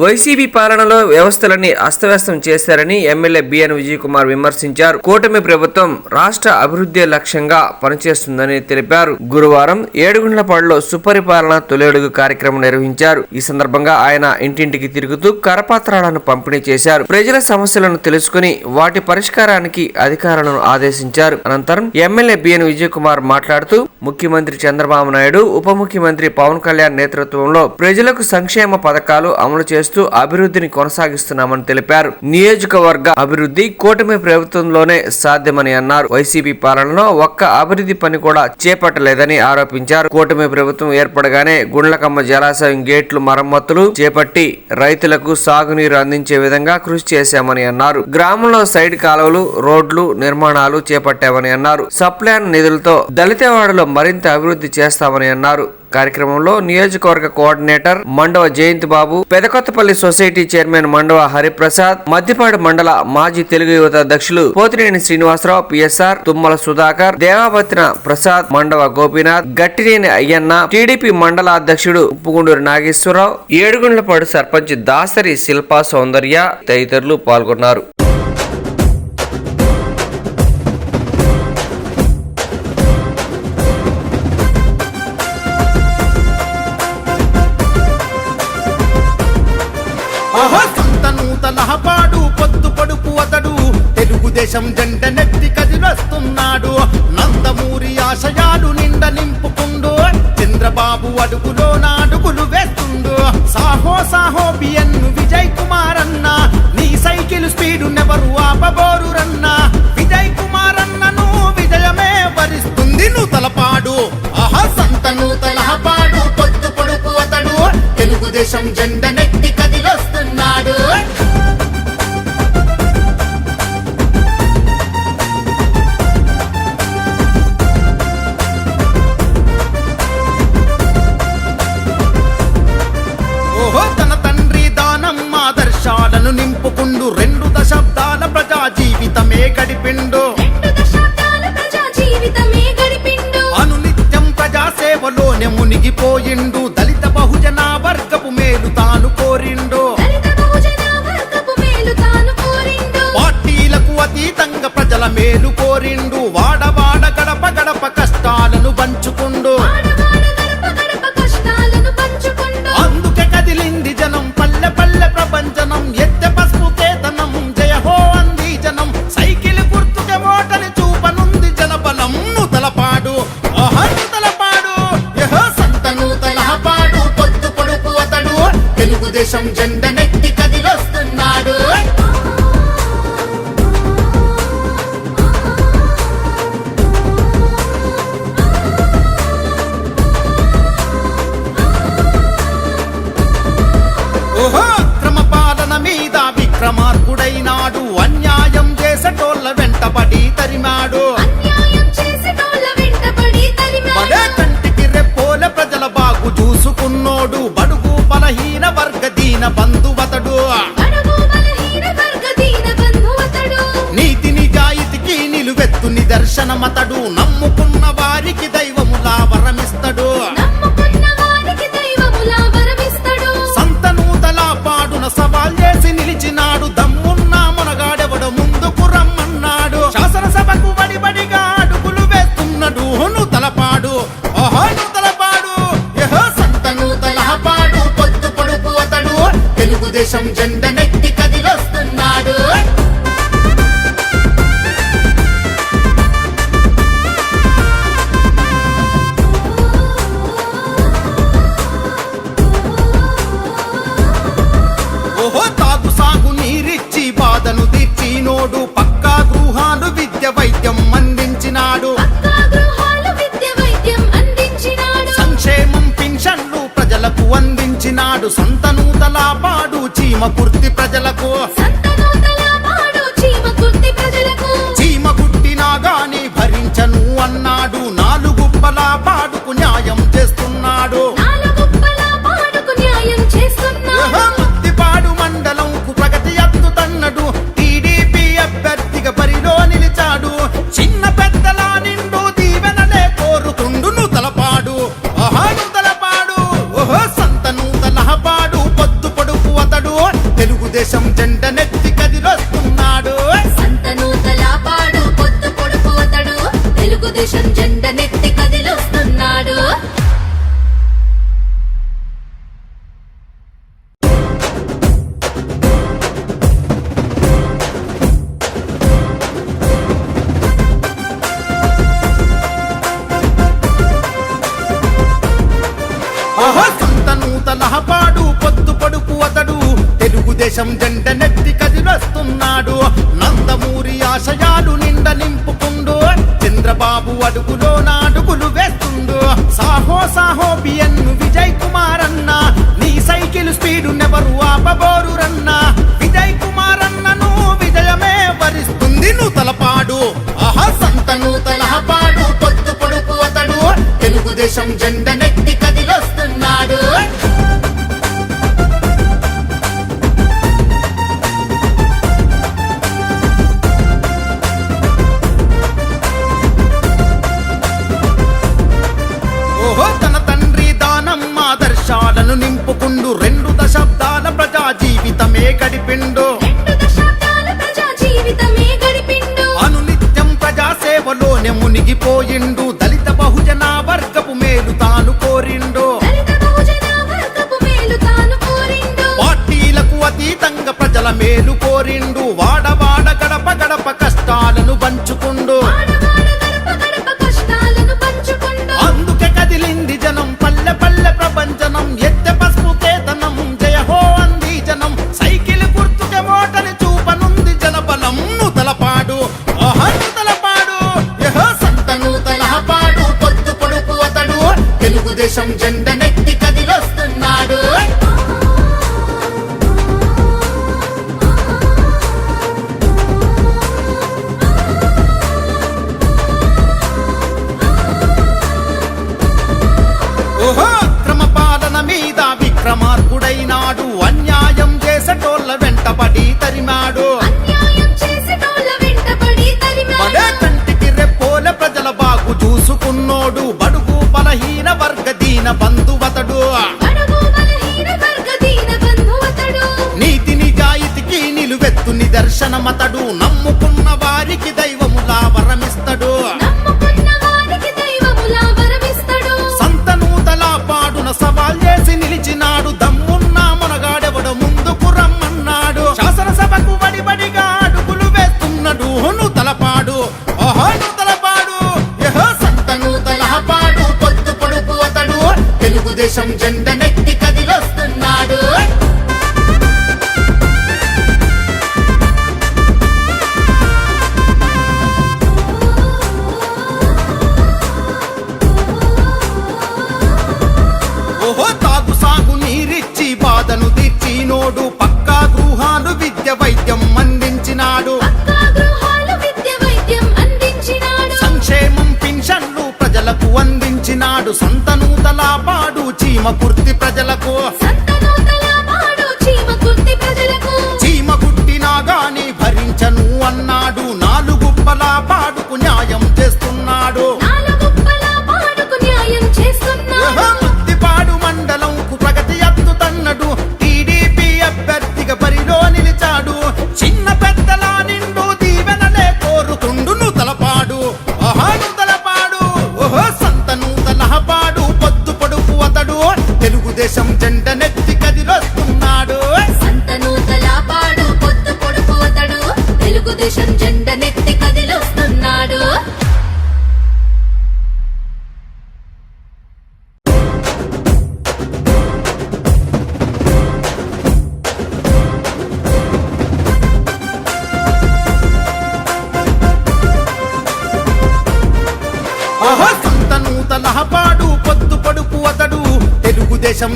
YCP పాలనలో వ్యవస్థలన్నీ అస్తవ్యస్తం చేశారని ఎమ్మెల్యే బిఎన్ విజయ్ కుమార్ విమర్శించారు. కూటమి ప్రభుత్వం రాష్ట్ర అభివృద్ధి లక్ష్యంగా పనిచేస్తుందని తెలిపారు. గురువారం ఏడుగుండ్లపాడులో సుపరిపాలన తొలేడుగు కార్యక్రమం నిర్వహించారు. ఈ సందర్భంగా ఆయన ఇంటింటికి తిరుగుతూ కరపత్రాలను పంపిణీ చేశారు. ప్రజల సమస్యలను తెలుసుకుని వాటి పరిష్కారానికి అధికారులను ఆదేశించారు. అనంతరం ఎమ్మెల్యే బిఎన్ విజయ్ కుమార్ మాట్లాడుతూ ముఖ్యమంత్రి చంద్రబాబు నాయుడు ఉప ముఖ్యమంత్రి పవన్ కళ్యాణ్ నేతృత్వంలో ప్రజలకు సంక్షేమ పథకాలు అమలు చేస్తూ అభివృద్ధిని కొనసాగిస్తున్నామని తెలిపారు. నియోజకవర్గ అభివృద్ధి కూటమి ప్రభుత్వంలోనే సాధ్యమని అన్నారు. వైసీపీ పాలనలో ఒక్క అభివృద్ధి పని కూడా చేపట్టలేదని ఆరోపించారు. కూటమి ప్రభుత్వం ఏర్పడగానే గుండ్లకమ్మ జలాశయం గేట్లు మరమ్మతులు చేపట్టి రైతులకు సాగునీరు అందించే విధంగా కృషి చేశామని అన్నారు. గ్రామంలో సైడ్ కాలువలు రోడ్లు నిర్మాణాలు చేపట్టామని అన్నారు. సప్లాన్ నిధులతో దళితవాడలో మరింత అభివృద్ధి చేస్తామని అన్నారు. కార్యక్రమంలో నియోజకవర్గ coordinator Mandava Jayanth Babu Pedakothapalli society chairman Mandava Hariprasad Maddipadu మండల మాజీ తెలుగు యువత అధ్యక్షులు పోతినేని శ్రీనివాసరావు పిఎస్ఆర్ తుమ్మల సుధాకర్ దేవాపత్న ప్రసాద్ మండవ గోపీనాథ్ గట్టినేని అయ్యన్న టీడీపీ మండల అధ్యక్షుడు ఉప్పుగుండూరు నాగేశ్వరరావు ఏడుగుండ్లపాడు సర్పంచ్ దాసరి శిల్పా సౌందర్య తదితరులు పాల్గొన్నారు. దేశం జంట నెత్తి కదిలొస్తున్నాడు. నందమూరి ఆశయాలు నిండ నింపుకుండు. చంద్రబాబు అడుగులో నాడుగులు వేస్తుండు. సాహో సాహో బిఎన్ విజయ్ కుమార్ అన్న నీ సైకిల్ స్పీడు నెవరు ఆపబోరు రన్న విజయ్ కుమార్ అన్నను విజయమే వరిస్తుంది నూతలపాడు. ఆహా సంత నూతన మునిగిపోయిండు అన్యాయం చేసటోళ్ళ తరిమాడు. అన్యాయం చేసేటోళ్ళ వెంటపడి పడే తరిమాడు కంటికి రెప్పోల ప్రజల బాగు చూసుకున్నోడు. బడుగు బలహీన వర్గ దీన బంధువతడు. బడుగు బలహీన వర్గ దీన బంధువతడు. నీతి నిజాయితీకి నిలువెత్తు నిదర్శనమతడు. నమ్ముకున్న వారికి దైవములా వరమిస్తడు. படி படிகா సొంత సంతనూతల పాడు చీమ కుర్తి ప్రజలకు అడుగులో నాడుగులు వేస్తుండు. సాహో సాహో బిఎన్ విజయ్ కుమార్ అన్న నీ సైకిల్ స్పీడు నెవరు ఆపబోరు రన్న విజయ్ కుమార్ అన్నను విజయమే వరిస్తుంది నువ్వు తలపాడు. ఆహా సంతను పాడు పొత్తు పొడుపు అతడు. తెలుగుదేశం జెండనే తొలగిపోయిండు దళిత బహుజన వర్గపు వెంటపడి తరిమాడు. కంటికి రెప్పోల ప్రజల బాగు చూసుకున్నోడు. బడుగు బలహీన వర్గ దీన బంధువతడు. నీతిని నిజాయితీకి నిలువెత్తు నిదర్శనమతడు. నమ్ముకున్న వారికి దైవములా వరమిస్తడు. సవాల్ చేసి నిలిచినా సృష్టించినాడు సంత నూతలాపాడు చీమ కుర్తి ప్రజలకు. చీమ కుట్టినా గాని భరించను అన్నాడు.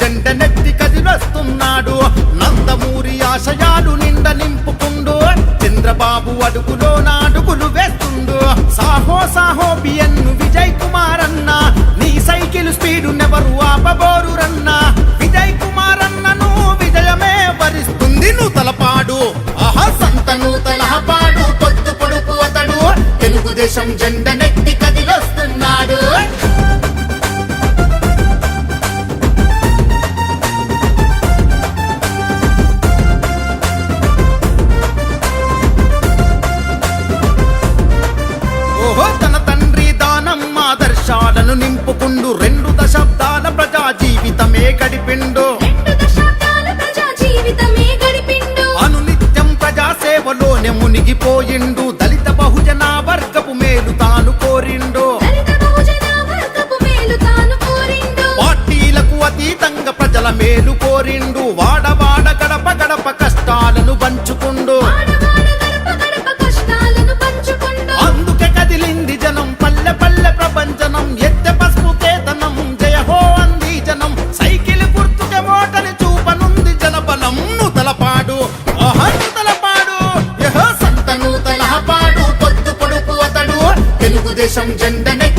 జంట నెత్తి కదిలొస్తున్నాడు. నందమూరి ఆశయాలు నిండ నింపుకుండు. చంద్రబాబు అడుగులో నాడుగులు వేస్తుండు. సాహో సాహో బిఎన్ విజయ్ కుమార్ అన్న నీ సైకిల్ స్పీడు నెవరు ఆపబోరు రన్న విజయ్ కుమార్ అన్నను విజయమే వరిస్తుంది నువ్వు తలపాడు ఆహా సంతను తలపాడు పొద్దు పొడుపు అతడు. తెలుగుదేశం జెండా చెప్పుకుండు రెండు దశాబ్దాల ప్రజా జీవితమే గడిపిండు. అనునిత్యం ప్రజా సేవలోనే మునిగిపోయిండు. దేశం జెండనే